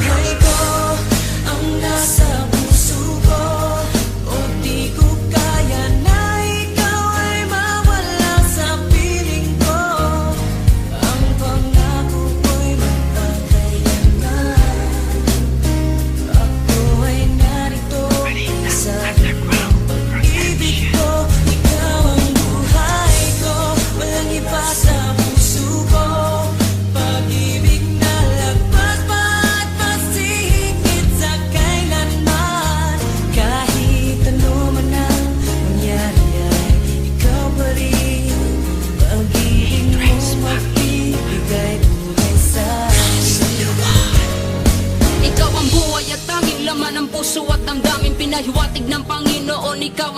buhay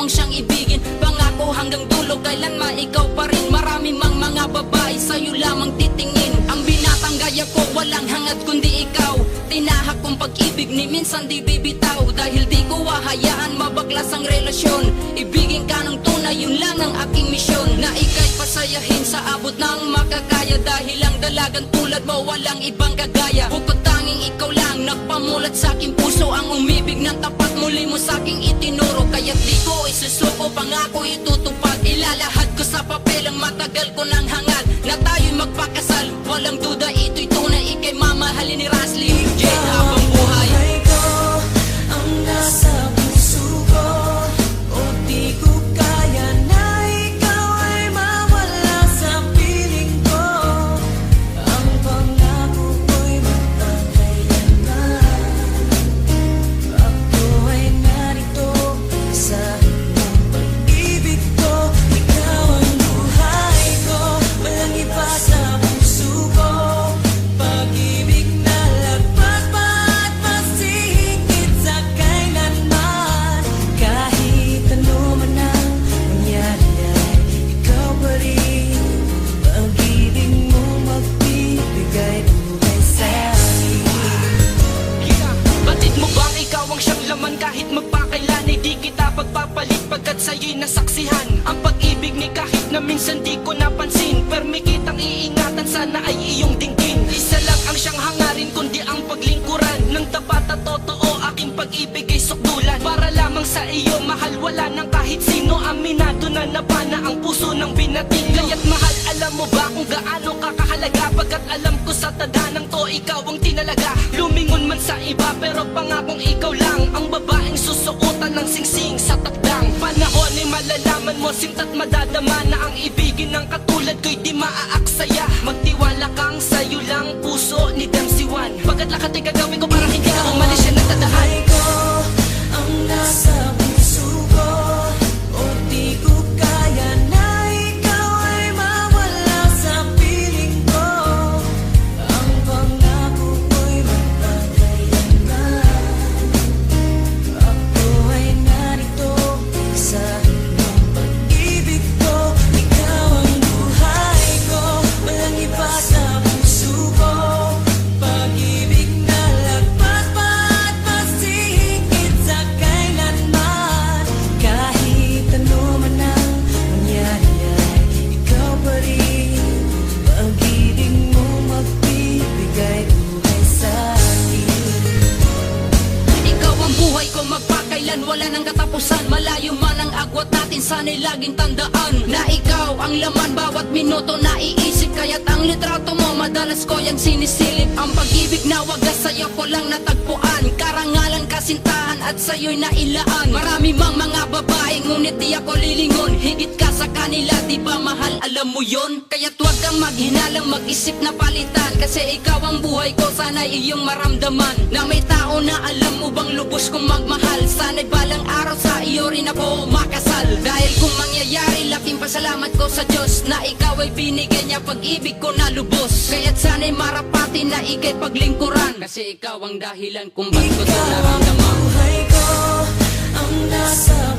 Ang siyang ibigin Pangako hanggang dulo, kailanman ikaw pa rin. Marami mang mga babae, sa'yo lamang titingin. Ang binatang gaya ko, walang hangad kundi ikaw. Tinahak kong pag-ibig ni minsan di bibitaw. Dahil di ko hahayaan mabaklas ang relasyon. Ibigin ka ng tunay, yun lang ang aking misyon. Na ika'y pasayahin sa abot ng makakaya. Dahil ang dalagang tulad mo, walang ibang kagaya. Bukod tanging ikaw lang Nagpamulat sa aking puso. Ang umibig ng tapat muli mo sa aking itinuro Kaya't di ko isusuko Pangako itutupad. Ilalahad ko sa papel Ang matagal ko ng hangad Na tayo'y magpakasal. Walang duda laman kahit magpakailan ay di kita pagpapalit pagkat sa'yo'y nasaksihan. Ang pag-ibig ni kahit na minsan di ko napansin Permi kitang iingatan sana ay iyong dinggin Isa lang ang siyang hangarin kundi ang paglingkuran. Ng tapat at totoo aking pag-ibig ay sukdulan. Para lamang sa iyo mahal wala ng kahit sino Aminado na nabana ang puso ng binating. Kaya't mahal alam mo ba kung gaano ka kahalaga Pagkat alam ko sa to ikaw ang tinalaga. Lumingon man sa iba pero pangakong ikaw lang Ang babaeng susuotan ng singsing sa takdang. Panahon ay malalaman mo sinta't madadama Na ang ibigin ng katulad ko'y di maaaksaya. Magtiwala kang sa'yo lang puso ni Dempsey One Pagkat lakat ay gagawin ko Sana'y laging tandaan Na ikaw ang laman. Bawat minuto naiisip Kaya't ang litrato mo Madalas ko yan sinisilip. Ang pag-ibig na wagas sa'yo ko lang natagpuan. Karangalan kasintahan At sa'yo'y nailaan. Marami mang mga babae Ngunit di ako lilingon. Higit ka sa kanila Di ba mahal? Alam mo yon Kaya't huwag kang maghinalang Mag-isip na palitan. Kasi ikaw ang buhay ko Sana'y iyong maramdaman. Na may tao na alam mo bang lubos kong magmahal? Sana'y balang araw sa iyo rin ako makasal. Dahil kung mangyayari laking pasalamat ko sa Diyos Na ikaw ay binigyan niya pag-ibig ko na lubos. Kaya't sana'y marapati na ikay paglingkuran. Kasi ikaw ang dahilan kung ba't ko ito naramdaman ko ang nasa